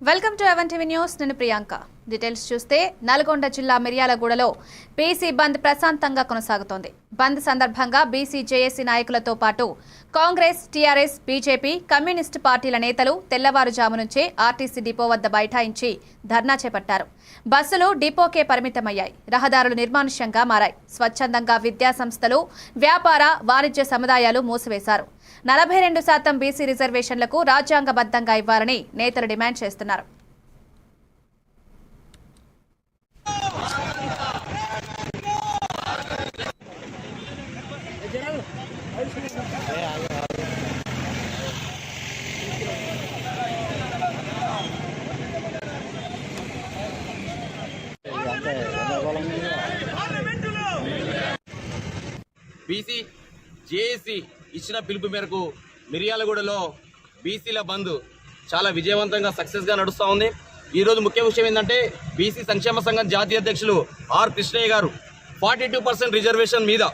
Welcome to Even TV news. నేను Priyanka. Details చూస్తే నల్గొండ జిల్లా మిర్యాలగూడలో బీసీ బంద్ ప్రశాంతంగా కొనసాగుతోంది. బంద్ సందర్భంగా బీసీ జేఏసీ నాయకులతో పాటు కాంగ్రెస్ టీఆర్ఎస్ బీజేపీ కమ్యూనిస్టు పార్టీల నేతలు తెల్లవారుజాము నుంచే ఆర్టీసీ డిపో వద్ద బైఠాయించి ధర్నా చేపట్టారు. బస్సులు డిపోకే పరిమితమయ్యాయి. రహదారులు నిర్మానుష్యంగా మారాయి. స్వచ్ఛందంగా విద్యా సంస్థలు వ్యాపార వాణిజ్య సముదాయాలు మూసివేశారు. నలభై రెండు శాతం బీసీ రిజర్వేషన్లకు రాజ్యాంగబద్ధంగా ఇవ్వాలని నేతలు డిమాండ్ చేస్తున్నారు. బీసీ జేఏసీ ఇచ్చిన పిలుపు మేరకు మిర్యాలగూడలో బీసీల బంద్ చాలా విజయవంతంగా సక్సెస్గా నడుస్తూ ఉంది. ఈరోజు ముఖ్య విషయం ఏంటంటే బీసీ సంక్షేమ సంఘం జాతీయ అధ్యక్షులు R Krishnaiah garu. Forty two percent reservation మీద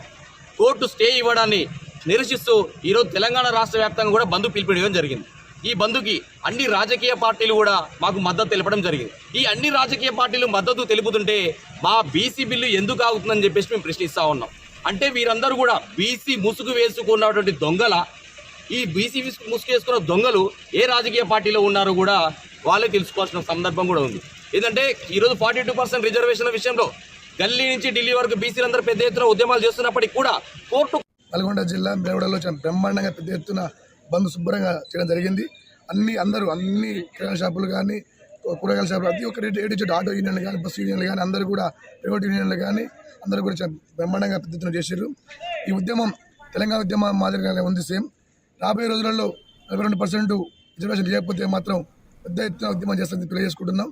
కోర్టు స్టే ఇవ్వడాన్ని నిరసిస్తూ ఈరోజు తెలంగాణ రాష్ట్ర వ్యాప్తంగా కూడా బంధు పిలుపునివ్వడం జరిగింది. ఈ బంధుకి అన్ని రాజకీయ పార్టీలు కూడా మాకు మద్దతు తెలపడం జరిగింది. ఈ అన్ని రాజకీయ పార్టీలు మద్దతు తెలుపుతుంటే మా బీసీ బిల్లు ఎందుకు ఆగుతుందని చెప్పేసి మేము ప్రశ్నిస్తూ ఉన్నాం. అంటే వీరందరూ కూడా బీసీ ముసుగు వేసుకున్నటువంటి దొంగల ఈ బీసీ ముసుగు వేసుకున్న దొంగలు ఏ రాజకీయ పార్టీలో ఉన్నారో కూడా వాళ్ళే తెలుసుకోవాల్సిన సందర్భం కూడా ఉంది. ఏంటంటే ఈరోజు ఫార్టీ టూ పర్సెంట్ రిజర్వేషన్ విషయంలో గల్లీ నుంచి ఢిల్లీ వరకు బీసీలందరూ పెద్ద ఎత్తున ఉద్యమాలు చేస్తున్నప్పటికీ కూడా కోర్టు నల్గొండ జిల్లా బేవడలో చాలా బ్రహ్మాండంగా పెద్ద ఎత్తున బంద్ శుభ్రంగా చేయడం జరిగింది. అన్ని అందరూ అన్ని కిరాణా షాపులు కానీ కూరగాయల షాపులు ప్రతి ఒక్కటి ఏడు ఇచ్చి ఆటో యూనియన్లు కానీ బస్సు యూనియన్లు కానీ అందరూ కూడా ప్రైవేట్ యూనియన్లు కానీ అందరూ కూడా చాలా బ్రహ్మాండంగా పెద్ద ఎత్తున చేశారు. ఈ ఉద్యమం తెలంగాణ ఉద్యమం మాదిరిగానే ఉంది సేమ్. రాబోయే రోజులలో నలభై రెండు పర్సెంట్ రిజర్వేషన్ చేయకపోతే మాత్రం పెద్ద ఎత్తున ఉద్యమం చేస్తుంది తెలియజేసుకుంటున్నాం.